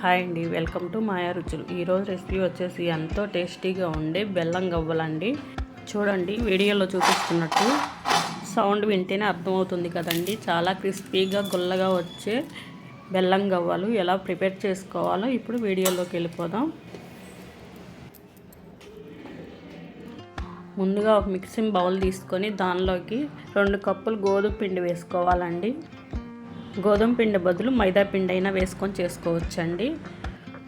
Hi అండి welcome to మాయా రుచులు. ఈరోజు రెసిపీ వచ్చేసి ఎంతో టేస్టీగా ఉండే బెల్లం గవ్వలండి. చూడండి వీడియోలో చూపిస్తున్నట్టు సౌండ్ వింటేనే అర్థమవుతుంది కదండి. చాలా క్రిస్పీగా గుల్లగా వచ్చే బెల్లం గవ్వలు ఎలా ప్రిపేర్ చేసుకోవాలో ఇప్పుడు వీడియోలోకి వెళ్ళిపోదాం. ముందుగా ఒక మిక్సింగ్ బౌల్ తీసుకొని దానిలోకి రెండు కప్పులు గోధుమ పిండి వేసుకోవాలండి. గోధుమ పిండి బదులు మైదా పిండి అయినా వేసుకొని చేసుకోవచ్చండి.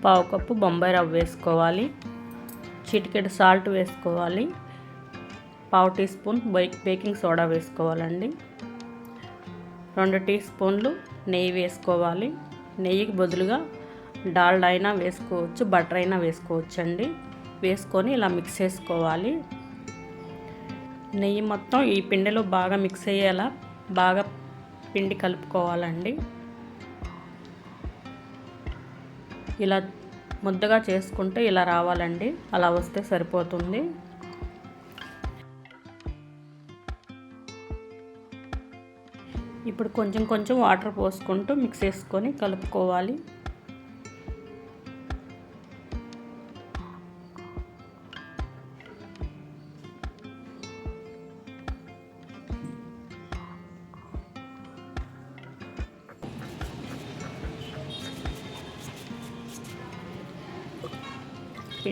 పావు కప్పు బొంబాయి రవ్వ వేసుకోవాలి. చిటికెడు సాల్ట్ వేసుకోవాలి. పావు టీ స్పూన్ బేకింగ్ సోడా వేసుకోవాలండి. రెండు టీ స్పూన్లు నెయ్యి వేసుకోవాలి. నెయ్యికి బదులుగా డాల్డా అయినా వేసుకోవచ్చు బటర్ అయినా వేసుకోవచ్చండి. వేసుకొని ఇలా మిక్స్ చేసుకోవాలి. నెయ్యి మొత్తం ఈ పిండిలో బాగా మిక్స్ అయ్యేలా బాగా పిండి కలుపుకోవాలండి. ఇలా ముద్దగా చేసుకుంటే ఇలా రావాలండి. అలా వస్తే సరిపోతుంది. ఇప్పుడు కొంచెం కొంచెం వాటర్ పోసుకుంటూ మిక్స్ చేసుకొని కలుపుకోవాలి.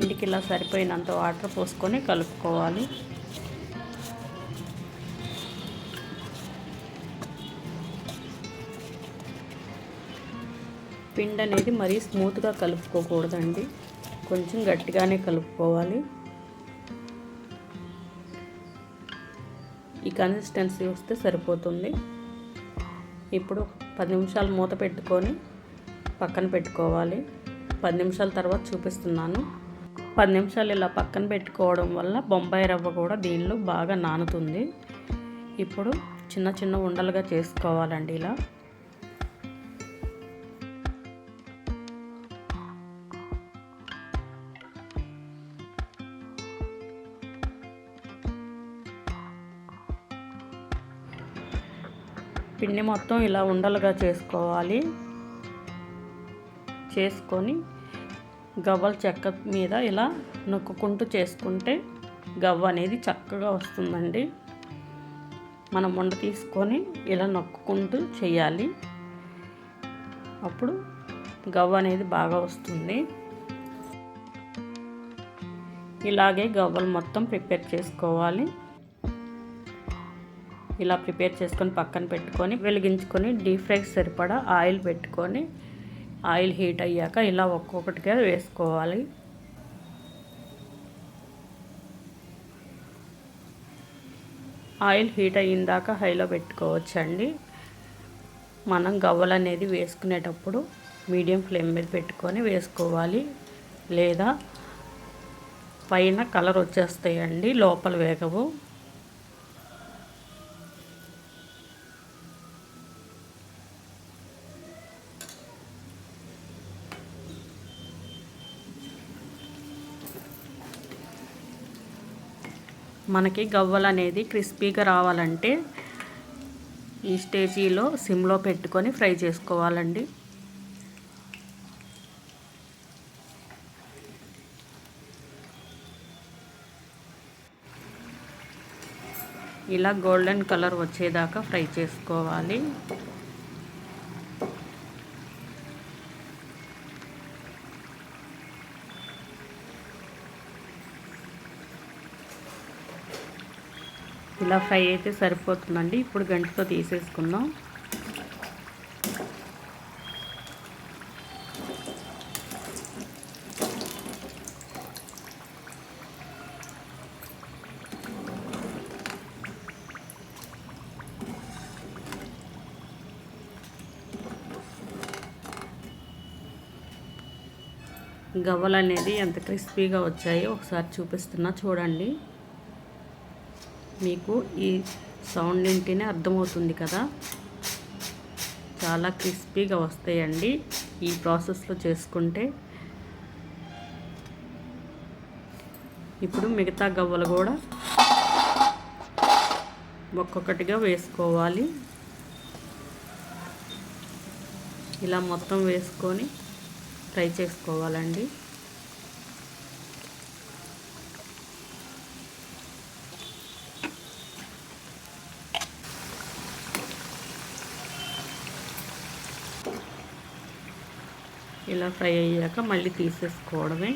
పిండికి ఇలా సరిపోయినంత వాటర్ పోసుకొని కలుపుకోవాలి. పిండి అనేది మరీ స్మూత్గా కలుపుకోకూడదండి. కొంచెం గట్టిగానే కలుపుకోవాలి. ఈ కన్సిస్టెన్సీ వస్తే సరిపోతుంది. ఇప్పుడు పది నిమిషాలు మూత పెట్టుకొని పక్కన పెట్టుకోవాలి. పది నిమిషాల తర్వాత చూపిస్తున్నాను. పది నిమిషాలు ఇలా పక్కన పెట్టుకోవడం వల్ల బొంబాయి రవ్వ కూడా దీనిలో బాగా నానుతుంది. ఇప్పుడు చిన్న చిన్న ఉండలుగా చేసుకోవాలండి ఇలా. పిండి మొత్తం ఇలా ఉండలుగా చేసుకోవాలి. చేసుకొని గవ్వల చెక్క మీద ఇలా నొక్కుంటూ చేసుకుంటే గవ్వ అనేది చక్కగా వస్తుందండి. మనం ఉండ తీసుకొని ఇలా నొక్కుంటూ చేయాలి. అప్పుడు గవ్వ అనేది బాగా వస్తుంది. ఇలాగే గవ్వలు మొత్తం ప్రిపేర్ చేసుకోవాలి. ఇలా ప్రిపేర్ చేసుకొని పక్కన పెట్టుకొని వెలిగించుకొని డీప్ ఫ్రైకి సరిపడా ఆయిల్ పెట్టుకొని ఆయిల్ హీట్ అయ్యాక ఇలా ఒక్కొక్కటిగా వేసుకోవాలి. ఆయిల్ హీట్ అయ్యిందాక హైలో పెట్టుకోవచ్చండి. మనం గవ్వలు అనేది వేసుకునేటప్పుడు మీడియం ఫ్లేమ్ మీద పెట్టుకొని వేసుకోవాలి. లేదా పైన కలర్ వచ్చేస్తాయండి లోపల వేగవు. మనకి గవ్వలు అనేది క్రిస్పీగా రావాలంటే ఈ స్టేజీలో సిమ్లో పెట్టుకొని ఫ్రై చేసుకోవాలండి. ఇలా గోల్డెన్ కలర్ వచ్చేదాకా ఫ్రై చేసుకోవాలి. ఇలా ఫ్రై అయితే సరిపోతుందండి. ఇప్పుడు గంటతో తీసేసుకుందాం. గవ్వలు అనేది ఎంత క్రిస్పీగా వచ్చాయో ఒకసారి చూపిస్తున్నా చూడండి. మీకు ఈ సౌండ్ వింటేనే అర్థమవుతుంది కదా. చాలా క్రిస్పీగా వస్తాయండి ఈ ప్రాసెస్లో చేసుకుంటే. ఇప్పుడు మిగతా గవ్వలు కూడా ఒక్కొక్కటిగా వేసుకోవాలి. ఇలా మొత్తం వేసుకొని ఫ్రై చేసుకోవాలండి. ఇలా ఫ్రై అయ్యాక మళ్ళీ తీసేసుకోవడమే.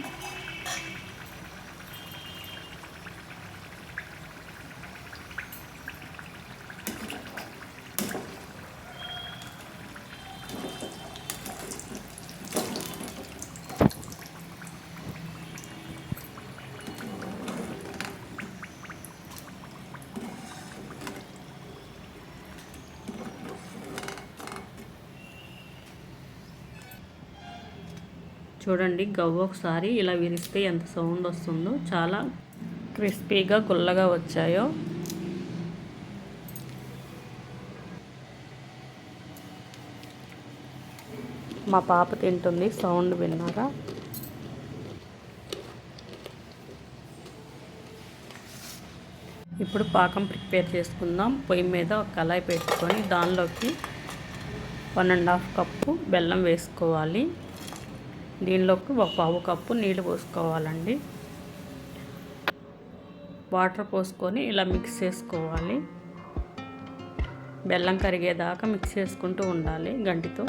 చూడండి గవ్వ ఒకసారి ఇలా విరిస్తే ఎంత సౌండ్ వస్తుందో. చాలా క్రిస్పీగా గుల్లగా వచ్చాయో. మా పాప తింటుంది సౌండ్ విన్నారా? ఇప్పుడు పాకం ప్రిపేర్ చేసుకుందాం. పొయ్యి మీద ఒక కళాయి పెట్టుకొని దానిలోకి వన్ అండ్ హాఫ్ కప్పు బెల్లం వేసుకోవాలి. దీనిలోకి ఒక పావు కప్పు నీళ్ళు పోసుకోవాలండి. వాటర్ పోసుకొని ఇలా మిక్స్ చేసుకోవాలి. బెల్లం కరిగేదాకా మిక్స్ చేసుకుంటూ ఉండాలి గంటితో.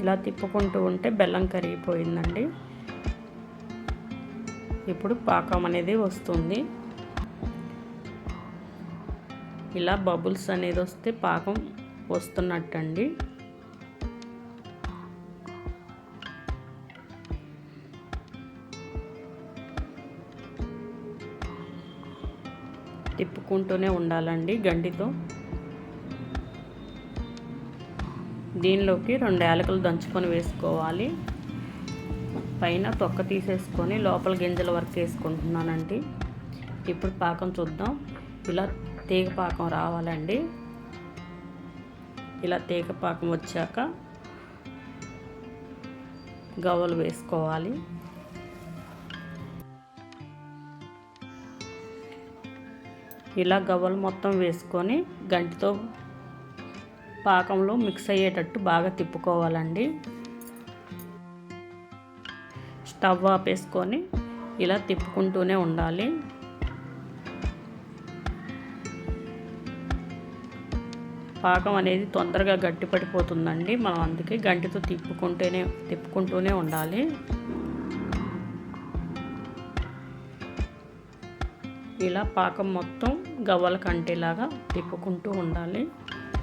ఇలా తిప్పుకుంటూ ఉంటే బెల్లం కరిగిపోయిందండి. ఇప్పుడు పాకం అనేది వస్తుంది. ఇలా బబుల్స్ అనేది వస్తే పాకం వస్తున్నట్టండి. తిప్పుకుంటూనే ఉండాలండి గండితో. దీనిలోకి రెండు యాలకులు దంచుకొని వేసుకోవాలి. పైన తొక్క తీసేసుకొని లోపల గింజల వరకు వేసుకుంటున్నానండి. ఇప్పుడు పాకం చూద్దాం. ఇలా తీగపాకం రావాలండి. ఇలా తీగపాకం వచ్చాక గవ్వలు వేసుకోవాలి. ఇలా గవ్వలు మొత్తం వేసుకొని గంటితో పాకంలో మిక్స్ అయ్యేటట్టు బాగా తిప్పుకోవాలండి. స్టవ్ ఆపేసుకొని ఇలా తిప్పుకుంటూనే ఉండాలి. పాకం అనేది తొందరగా గట్టిపడిపోతుందండి. మనం అందుకే గంటితో తిప్పుకుంటేనే తిప్పుకుంటూనే ఉండాలి. ఇలా పాకం మొత్తం గవ్వల కంటేలాగా తిప్పుకుంటూ ఉండాలి.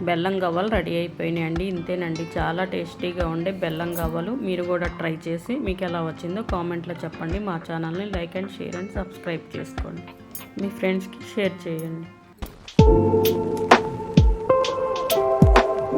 బెల్లం గవ్వలు రెడీ అయిపోయినాయండి. ఇంతేనండి. చాలా టేస్టీగా ఉండే బెల్లం గవ్వలు. మీరు కూడా ట్రై చేసి మీకు ఎలా వచ్చిందో కామెంట్లో చెప్పండి. మా ఛానల్ని like and share and subscribe చేసుకోండి. మీ ఫ్రెండ్స్కి షేర్ చేయండి.